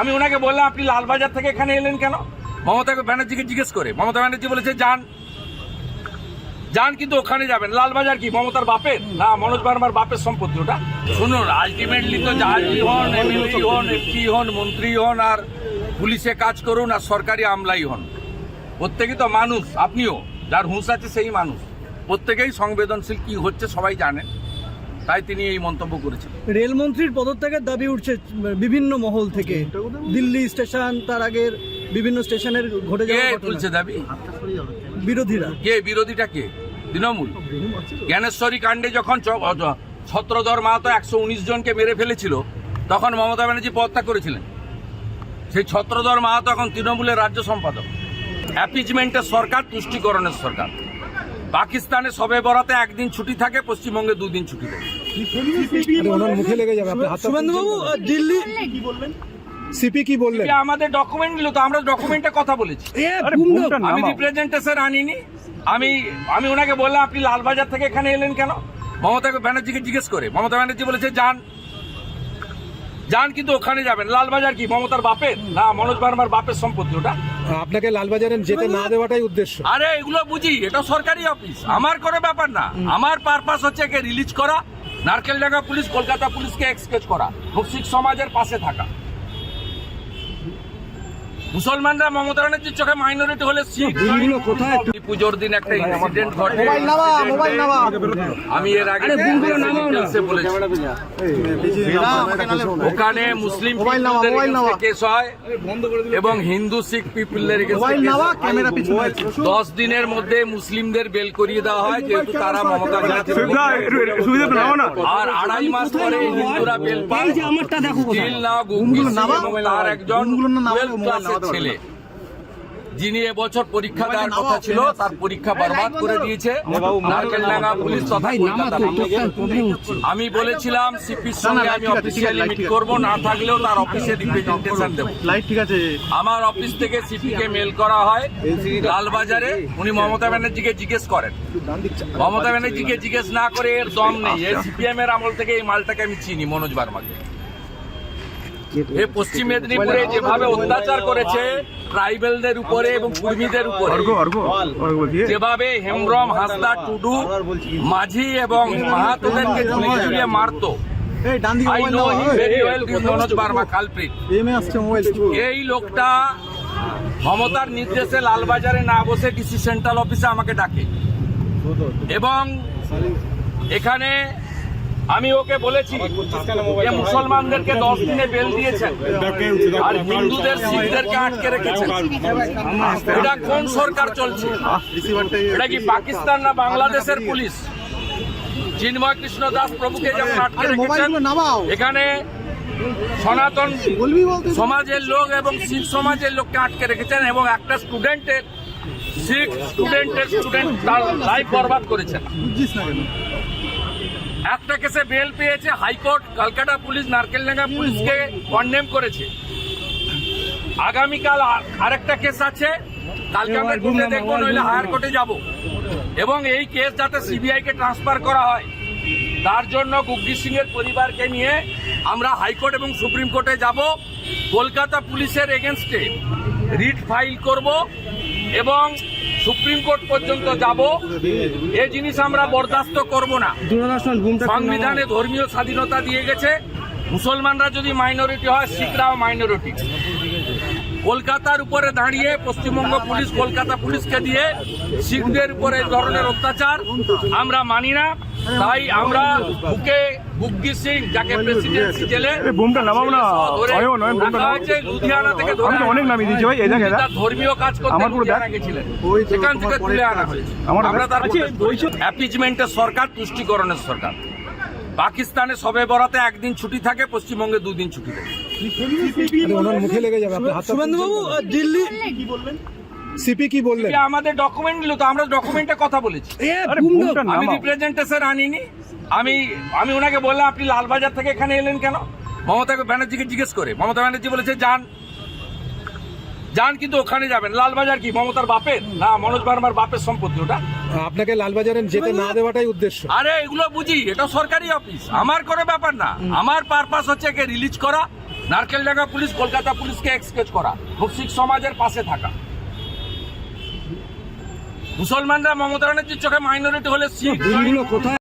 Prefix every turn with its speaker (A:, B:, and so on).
A: আমি ওনাকে বললাম, আপনি লালবাজার থেকে এখানে এলেন কেন? মমতা ব্যানার্জিকে জিজ্ঞেস করে। মমতা ব্যানার্জি বলেছে, যান। যান কিন্তু ওখানে যাবেন। লালবাজার কি, মমতার বাপের? না, মনোজ বার্মার বাপের সম্পত্তি ওটা? শুনুন আলটিমেটলি তো জাহাজি হন এমএলএ হন এমপি হন, মন্ত্রী হন, আর পুলিশে কাজ করুন, আর সরকারি আমলাই হন। প্রত্যেকেই তো মানুষ, আপনিও। যার হুঁশ আছে সেই মানুষ। প্রত্যেকেই সংবেদনশীল, কি হচ্ছে সবাই জানেন তাই তিনি এই মন্তব্য করেছেন
B: রেলমন্ত্রীর পদত্যাগের দাবি উঠছে বিভিন্ন মহল থেকে। দিল্লি স্টেশন তার আগের বিভিন্ন স্টেশনের ঘটে যাওয়া
A: তুলছে দাবি?
B: বিরোধীরা।
A: কে বিরোধীটা কে? তৃণমূল? জ্ঞানেশ্বরী কাণ্ডে যখন ছত্রধর মাহাতো একশো উনিশ জনকে মেরে ফেলেছিল তখন মমতা ব্যানার্জি পদত্যাগ করেছিলেন। সেই ছত্রধর মাহাতো এখন তৃণমূলের রাজ্য সম্পাদক। অ্যাপিজমেন্টের সরকার তুষ্টিকরণের সরকার। পাকিস্তানে সবে বরাতে একদিন ছুটি থাকে পশ্চিমবঙ্গে দুদিন ছুটি থাকে।
C: ওনার মুখে লেগে যাবে আপনি হাতটা
B: শুভেন্দুবাবু আহ, দিল্লি
C: সিপি কি বললেন?
A: আমাদের ডকুমেন্ট নিল তো আমরা ডকুমেন্টে কথা বলেছি। আমি রিপ্রেজেন্টেশন আনিনি। আমি আমি ওনাকে বললাম আপনি লালবাজার থেকে এখানে এলেন কেন? মমতা ব্যানার্জিকে জিজ্ঞেস করে। মমতা ব্যানার্জি বলেছে যান। যান কিন্তু ওখানে যাবেন। লালবাজার কি মমতার বাপের? না মনোজ বার্মার বাপের সম্পত্তি ওটা?
C: আপনাকে লালবাজারে যেতে না দেওয়াটাই উদ্দেশ্য।
A: আরে এগুলো বুঝি। এটা সরকারি অফিস আমার কোনো ব্যাপার না। আমার পারপাস হচ্ছে একে রিলিজ করা। নারকেলডাঙ্গা পুলিশ কলকাতা পুলিশকে এক্সকেজ করা। মুসলিম সমাজের পাশে থাকা। মুসলমানরা মমতা ব্যানার্জির চোখে মাইনরিটি হলে পুজোর দিন একটা ইনসিডেন্ট ঘটে। আমি এর আগে বলেছি। ওখানে মুসলিম কেস হয় এবং হিন্দু শিখ পিপুলের দশ দিনের মধ্যে মুসলিমদের বেল করিয়ে দেওয়া হয় যেহেতু তারা মমতা আর আড়াই মাস পরে হিন্দুরা বেল পায়। স্টিল না তার একজন ক্লাসের ছেলে। যিনি এবছর পরীক্ষা দেওয়ার কথা ছিল তার পরীক্ষা বরবাদ করে দিয়েছে। নারকেলডাঙ্গা পুলিশ তথা আমি বলেছিলাম সিপির সঙ্গে আমি অফিসিয়ালি মিট করব না থাকলেও তার অফিসে রিপ্রেজেন্টেশন দেবো। আমার অফিস থেকে সিপি কে মেল করা হয়। লালবাজারে উনি মমতা ব্যানার্জিকে জিজ্ঞেস করেন। মমতা ব্যানার্জিকে জিজ্ঞেস না করে এর দম নেই। এর সিপিএম এর আমল থেকে এই মালটাকে আমি চিনি মনোজ বার্মাকে। এ পশ্চিম মেদিনীপুরে যেভাবে অত্যাচার করেছে ট্রাইবেলদের উপরে এবং কুর্মীদের উপরে। যেভাবে হেমব্রম হাসদা টুডু মাঝি এবং মাহাতোদেরকে ঝুলিয়ে ঝুলিয়ে মারতো। এই লোকটা মমতার নির্দেশে লালবাজারে না বসে ডিসি সেন্ট্রাল অফিসে আমাকে ডাকে। এবং এখানে আমি ওকে বলেছি যে মুসলমানদেরকে দশ দিনে বেল দিয়েছেন আর হিন্দুদের শিখদেরকে আটকে রেখেছেন। এটা কোন সরকার চলছে? এটা কি পাকিস্তান না বাংলাদেশের পুলিশ? চিন্ময় কৃষ্ণ দাস প্রভুকে যেমন আটকে রেখেছেন এখানে সনাতন সমাজের লোক এবং শিখ সমাজের লোককে আটকে রেখেছেন এবং একটা স্টুডেন্টের শিখ স্টুডেন্টের স্টুডেন্ট তার লাইফ বরবাদ করেছেন। একটা কেসে বেল পেয়েছে হাইকোর্ট কলকাতা পুলিশ নারকেলডাঙ্গা পুলিশকে কন্ডেম করেছে। আগামীকাল আর- আরেকটা কেস আছে কালকে আমরা কোর্টে দেখব নইলে হায়ার কোর্টে যাব। এবং এই কেস যাতে সিবিআই কে ট্রান্সফার করা হয় তার জন্য গুগ্গি সিং এর পরিবারকে নিয়ে আমরা হাইকোর্ট এবং সুপ্রিম কোর্টে যাব। কলকাতা পুলিশের এগেনস্টে রিট ফাইল করব এবং সুপ্রিম কোর্ট পর্যন্ত যাব। এ জিনিস আমরা বরদাস্ত করব না। সংবিধানে ধর্মীয় স্বাধীনতা দিয়ে গেছে। মুসলমানরা যদি মাইনরিটি হয় শিখরাও মাইনরিটি। কলকাতার উপরে দাঁড়িয়ে পশ্চিমবঙ্গ পুলিশ কলকাতা পুলিশকে দিয়ে শিখদের উপরে ধরনের অত্যাচার আমরা মানি না। তাই আমরা বুকে বুগ্গি সিং যাকে প্রেসিডেন্সি জেলে
D: বুমটা নামাও না।
A: ধরে
D: অয়ন, অয়ন, বুমটা
A: রাখা হয়েছে লুধিয়ানা থেকে ধরে
D: আমি অনেক নামিয়ে দিয়েছি ভাই,
A: ধর্মীয় কাজ করতে
D: আমার পুরো।
A: গেছিলেন। সেখান থেকে তুলে আনা হয়েছে।
D: আমরা
A: তার
D: আচ্ছা,
A: অ্যাপিজমেন্টের সরকার তুষ্টিকরণের সরকার। পাকিস্তানে সবে বরাতে একদিন ছুটি থাকে পশ্চিমবঙ্গে দুদিন ছুটি থাকে।
C: ওনার মুখে লেগে যাবে আপনি হাতটা
B: শুভেন্দুবাবু আহ, দিল্লি
C: সিপি কি বললেন?
A: আমাদের ডকুমেন্ট নিল তো আমরা ডকুমেন্টে কথা বলেছি। আমি রিপ্রেজেন্টেশন আনিনি। আমি আমি ওনাকে বললাম আপনি লালবাজার থেকে এখানে এলেন কেন? মমতা ব্যানার্জিকে জিজ্ঞেস করে। মমতা ব্যানার্জি বলেছে যান। যান কিন্তু ওখানে যাবেন। লালবাজার কি মমতার বাপের? না মনোজ বার্মার বাপের সম্পত্তি ওটা?
C: আপনাকে লালবাজারে যেতে না দেওয়াটাই উদ্দেশ্য।
A: আরে এগুলো বুঝি এটা সরকারি অফিস। আমার কোনো ব্যাপার না। আমার পারপাস হচ্ছে একে রিলিজ করা। নারকেলডাঙ্গা পুলিশ কলকাতা পুলিশকে এক্সকেজ করা। শিখ সমাজের পাশে থাকা। মুসলমানরা মমতা ব্যানার্জির চোখে মাইনরিটি হলে
C: সিট কোথায়?